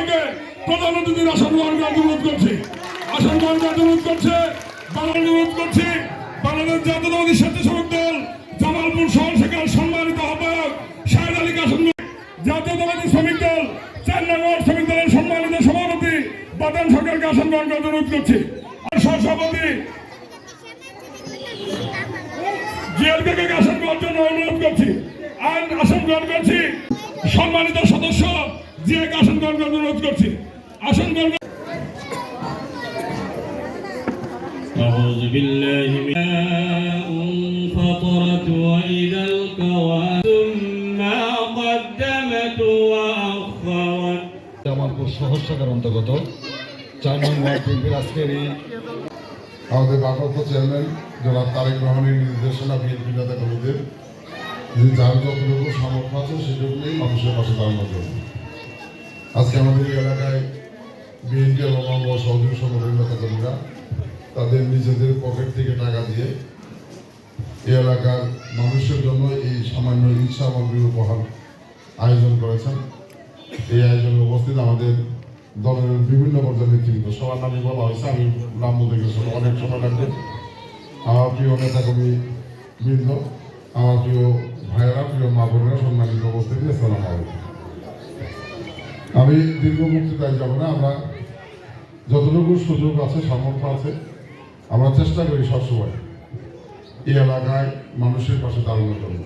মহোদয়কে প্রধান অতিথির আসন করার অনুরোধ করছি। আসন করার অনুরোধ করছে বাংলার অনুরোধ করছি। বাংলাদেশ জাতীয়তাবাদী স্বেচ্ছাসেবক দল জামালপুর শহর শাখার সম্মানিত আহ্বায়ক শাহেদ আলী কাসম জাতীয়তাবাদী শ্রমিক দল, চার নম্বর শ্রমিক দলের সম্মানিত সভাপতি বাদাম সরকারকে আসন করার অনুরোধ করছি। আর সহসভাপতি জিএলকে আসন গ্রহণ জন্য অনুরোধ করছি। আর আসন গ্রহণ করছি। জিএ আসন গ্রহণ করার অনুরোধ করছি আসন গ্রহণ أعوذ بالله من انفطرت وإذا الكواكب ما قدمت وأخرت জামালপুর শহর শাখার অন্তর্গত চার নং ওয়ার্ড বিএনপির আজকের এই আমাদের ভারপ্রাপ্ত চেয়ারম্যান জনাব তারেক রহমানের নির্দেশনা বিএনপি নেতা কর্মীদের যে যার যতটুকু সামর্থ্য আছে সেটুকুই মানুষের পাশে দাঁড়ানোর জন্য আজকে আমাদের এলাকায় বিএনপি এবং সহযোগী সংগঠনের নেতা কর্মীরা তাদের নিজেদের পকেট থেকে টাকা দিয়ে এই এলাকার মানুষের জন্য এই সামান্য ঈদ সামগ্রী উপহার আয়োজন করেছেন। এই আয়োজনে উপস্থিত আমাদের দলের বিভিন্ন পর্যায়ের নেতৃবৃন্দ সবার নামে বলা হয়েছে, আমি নাম বলতে সব- অনেক সময় লাগবে। আমার প্রিয় নেতা কর্মী বৃন্দ, আমার প্রিয় ভাইয়েরা, প্রিয় মা বোনেরা সম্মানিত উপস্থিতি, আসসালাম আলাইকুম। আমি দীর্ঘ বক্তৃতায় যাব না, আমরা যতটুকু সুযোগ আছে সামর্থ্য আছে, আমরা চেষ্টা করি সবসময় এই এলাকায় মানুষের পাশে দাঁড়ানোর জন্য।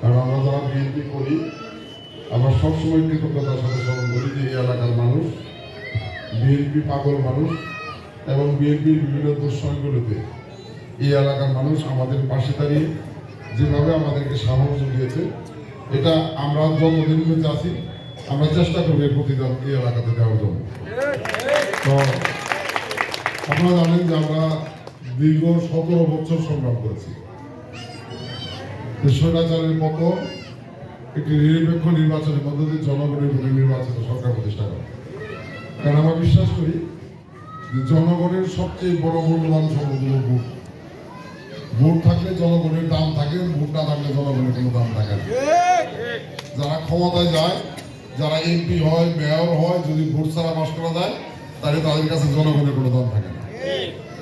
কারণ আমরা যারা বিএনপি করি, আমরা সবসময় কৃতজ্ঞতার সাথে স্মরণ করি যে এই এলাকার মানুষ, বিএনপি পাগল মানুষ এবং বিএনপির বিভিন্ন দুঃসময়গুলোতে এই এলাকার মানুষ আমাদের পাশে দাঁড়িয়ে যেভাবে আমাদেরকে সাহস দিয়েছে এটা আমরা যতদিন বেঁচে আছি আমরা চেষ্টা করব এর প্রতিদান এই এলাকাতে দেওয়ার জন্য। তো আপনারা জানেন যে আমরা দীর্ঘ সতেরো বছর সংগ্রাম করেছি। স্বৈরাচারের মতো একটি নিরপেক্ষ নির্বাচনের মধ্য দিয়ে জনগণের ভোটে নির্বাচিত সরকার প্রতিষ্ঠা করে। কারণ আমরা বিশ্বাস করি যে জনগণের সবচেয়ে বড় মূল্যবান সম্পদ ভোট। ভোট থাকলে জনগণের দাম থাকে, ভোট না থাকলে জনগণের কোনো দাম থাকে যারা ক্ষমতায় যায় যারা এমপি হয় মেয়র হয়, যদি ভোট ছাড়া পাস করা যায়, তাহলে তাদের কাছে জনগণের কোনো দাম থাকে না।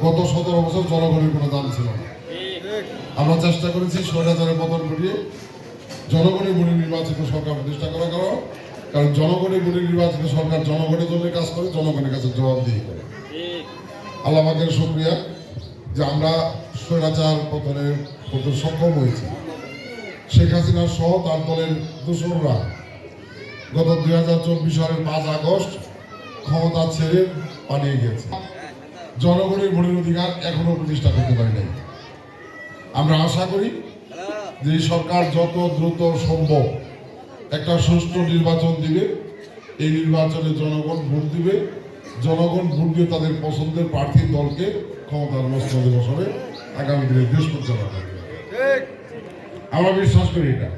গত সতেরো বছর জনগণের কোনো দাম ছিল না। আমরা চেষ্টা করেছি স্বৈরাচারের পতন ঘটিয়ে জনগণের ভোটে নির্বাচিত সরকার প্রতিষ্ঠা করা কারণ কারণ জনগণের ভোটে নির্বাচিত সরকার জনগণের জন্য কাজ করে, জনগণের কাছে জবাবদিহি করে। আল্লাহ পাকের শুক্রিয়া যে আমরা স্বৈরাচার পতনের করতে সক্ষম হয়েছি। শেখ হাসিনা সহ তার দলের দোসররা গত দুই হাজার চব্বিশ সালের পাঁচ আগস্ট ক্ষমতা ছেড়ে পালিয়ে গেছে জনগণের ভোটের অধিকার এখনও প্রতিষ্ঠা করতে পারি নাই। আমরা আশা করি যে সরকার যত দ্রুত সম্ভব একটা সুষ্ঠু নির্বাচন দিবে। এই নির্বাচনে জনগণ ভোট দিবে। জনগণ ভোট দিয়ে তাদের পছন্দের প্রার্থী দলকে ক্ষমতার মস্তদে বসাবে আগামী দিনে দেশ পরিচালনা করবে। আমরা বিশ্বাস করি এটা।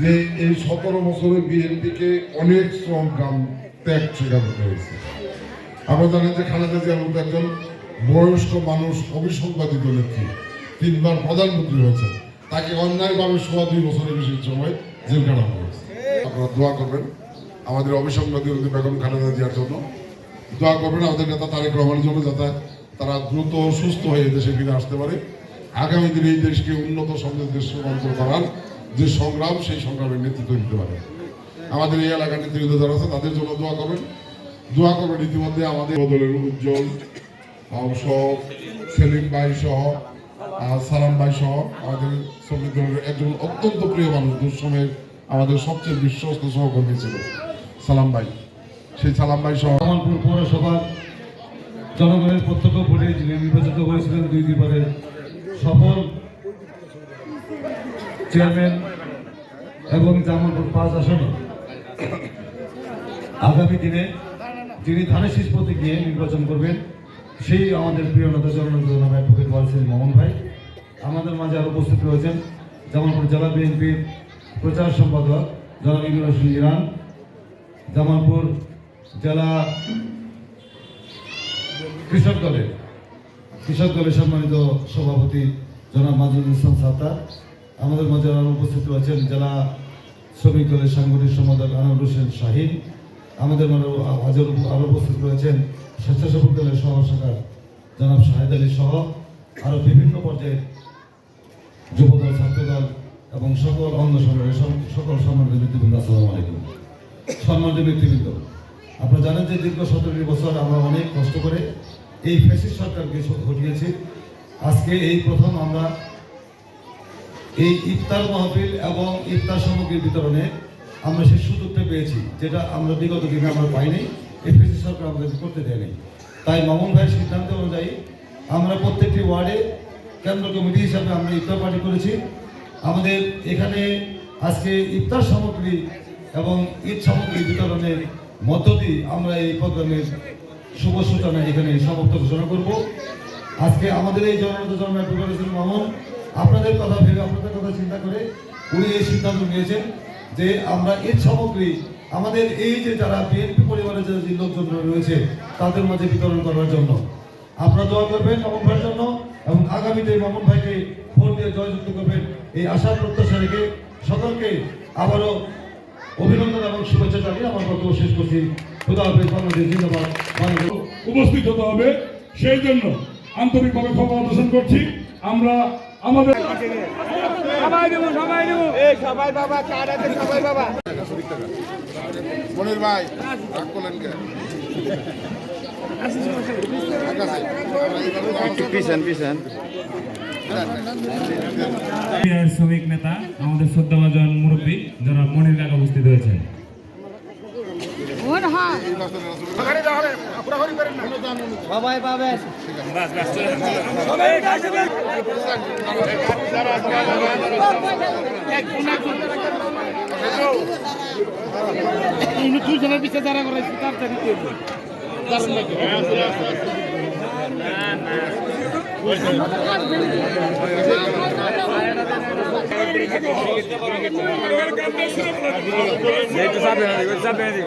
যে এই সতেরো বছরে বিএনপিকে অনেক শ্রম গ্রাম ত্যাগ স্বীকার হয়েছে। আমরা জানেন যে খালেদা জিয়ার একজন বয়স্ক মানুষ, অবিসংবাদিত নেত্রী তিনবার প্রধানমন্ত্রী হয়েছেন। তাকে অন্যায়ভাবে সোয়া দুই বছরের বেশি সময় জেল কাটানো হয়েছে। আপনারা দোয়া করবেন আমাদের অবিসংবাদিত বেগম খালেদা জিয়ার জন্য। দোয়া করবেন আমাদের নেতা তারেক রহমানের জন্য যাতে তারা দ্রুত সুস্থ হয়ে দেশে ফিরে আসতে পারে। আগামী দিনে এই দেশকে উন্নত সমৃদ্ধ দেশ রূপান্তর করার যে সংগ্রাম, সেই সংগ্রামের নেতৃত্ব দিতে পারে। আমাদের এই এলাকার নেতৃত্ব যারা আছে, তাদের জন্য দোয়া করবেন। দোয়া করবেন ইতিমধ্যে আমাদের দলের উজ্জ্বল সহ, সেলিম ভাই সহ সালাম ভাই সহ, আমাদের শ্রমিক দলের একজন অত্যন্ত প্রিয় মানুষ দুঃসময়ের আমাদের সবচেয়ে বিশ্বস্ত সহকর্মী ছিল, সালাম ভাই। সেই সালাম ভাই সহ জামালপুর পৌরসভার জনগণের প্রত্যক্ষ ভোটে যিনি নির্বাচিত হয়েছিলেন দুই দুইবারের সফল চেয়ারম্যান এবং জামালপুর পাঁচ আসনে। আগামী দিনে যিনি ধানের শীষ প্রতীক নিয়ে নির্বাচন করবেন, সেই আমাদের প্রিয় নেতা জননেতা অ্যাডভোকেট ওয়ালসিল মোহন ভাই। আমাদের মাঝে আরও উপস্থিত রয়েছেন জামালপুর জেলা বিএনপির প্রচার সম্পাদক জনাব ইমরুল ইরান, জামালপুর জেলা কৃষক দলের কৃষক দলের সম্মানিত সভাপতি জনাব মাজুদুল ইসলাম সাত্তার আমাদের মাঝে আরও উপস্থিত আছেন জেলা শ্রমিক দলের সাংগঠনিক সম্পাদক আনোয়ার হোসেন শাহিন, আমাদের আজও আরও উপস্থিত রয়েছেন স্বেচ্ছাসেবক দলের সহ শাখার জনাব শাহেদ আলী সহ আরও বিভিন্ন পর্যায়ের যুবদল, ছাত্রদল এবং সকল সংগঠনের সব- সকল সম্মানিত ব্যক্তিবৃন্দ, আসসালামু আলাইকুম। সম্মানিত ব্যক্তিবৃন্দ, আপনারা জানেন যে দীর্ঘ সতেরো বছর আমরা অনেক কষ্ট করে এই ফ্যাসিস্ট সরকারকে হটিয়েছি আজকে এই প্রথম আমরা এই ইফতার মাহফিল এবং ইফতার সামগ্রী বিতরণে আমরা সেই সুযোগটা পেয়েছি যেটা আমরা বিগত দিনে আমরা পাইনি ফ্যাসিস্ট সরকার আমাদের করতে দেয়নি তাই মামুন ভাইয়ের সিদ্ধান্ত অনুযায়ী আমরা প্রত্যেকটি ওয়ার্ডে কেন্দ্র কমিটি হিসাবে আমরা ইফতার পার্টি করেছি আমাদের এখানে আজকে ইফতার সামগ্রী এবং ঈদ সামগ্রী বিতরণের মধ্য দিয়ে আমরা এই প্রোগ্রামের শুভ সূচনা এখানে সমাপ্ত ঘোষণা করব আজকে আমাদের এই জনতা জন্মের মামুন আপনাদের কথা ভেবে, আপনাদের কথা চিন্তা করে উনি এই সিদ্ধান্ত নিয়েছেন যে আমরা এর সামগ্রী, আমাদের এই যে যারা বিএনপি পরিবারের যে লোকজন রয়েছে, তাদের মাঝে বিতরণ করার জন্য। আপনারা দোয়া করবেন মামুন ভাইয়ের জন্য এবং আগামীতে মামুন ভাইকে ভোট দিয়ে জয়যুক্ত করবেন এই আশা প্রত্যাশা রেখে সকলকে আবারও অভিনন্দন এবং শুভেচ্ছা জানিয়ে আমার বক্তব্য শেষ করছি। উপস্থিত হতে হবে। সেই জন্য আন্তরিকভাবে ক্ষমা প্রদর্শন করছি। আমরা আমাদের সবাই দেবো সবাই দেবো এই সবাই বাবা চার আছে সবাই বাবা। মনির ভাই রাগ করলেন কে? শ্রমিক নেতা আমাদের শ্রদ্ধাভাজন মুরব্বী যারা মনির কাকা উপস্থিত হয়েছেন। সবাই পাবে তুই জনের পিছিয়ে যারা করে তার চাকরি করবে Eu tô sabendo, eu tô sabendo.